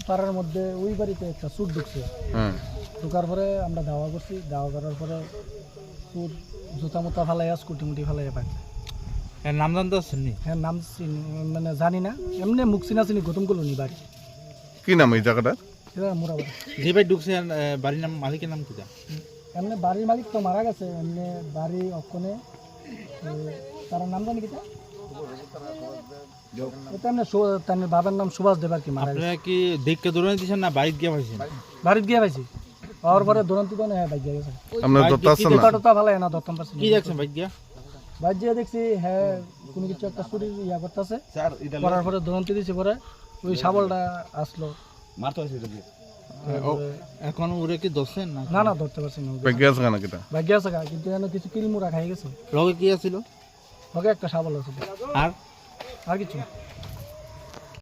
পাড়ার মধ্যে ওই বাড়িতে একটা সুর ঢুকছে। ঢুকার পরে আমরা দাওয়া করছি দাওয়া করার পরে সুর জুতা মুতা ফালাইয়া স্কুটি মুটি ফালাইয়া পাই এর নাম জানতে পারছেন নি? হ্যাঁ নাম চিনি- মানে জানি না। এমনি মুখ চিনা চিনি গৌতম কলোনি বাড়ি। কি নাম এই জায়গাটা? এটা মোরা বাড়ি। যে ভাই ঢুকছে বাড়ির নাম মালিকের নাম কিটা? এমনি বাড়ির মালিক তো মারা গেছে এমনি বাড়ি অক্ষণে তার নাম জানি কিটা? এটা এমনি তার বাবার নাম সুভাষ দেব আর কি মারা গেছে। আপনারা কি দেখকে দৌড়ানি দিচ্ছেন না বাড়িতে গিয়ে পাইছেন? বাড়িতে গিয়ে পাইছি। পাওয়ার পরে দুরন্তি তো হ্যাঁ বাইক গিয়ে গেছে। আপনার দত্ত আছেন না? জুতা টুতা না দত্তম পারছি কি দেখছেন বাইক গিয়া? বাইক দেখছি হ্যাঁ কোনো কিছু একটা চুরি ইয়া করতেছে। করার পরে দুরন্তি দিছে পরে। ওই শাবলটা আসলো। এখন ওরে কি দোষেন না? না না ধরতে পারছি না ভাগ্য আছে না কিটা? ভাগ্য আছে কিন্তু এখানে কিছু কিলমুরা খাই গেছে। লগে কি আছিল? ওকে একটা শাবল আছে। আর? আর কিছু না।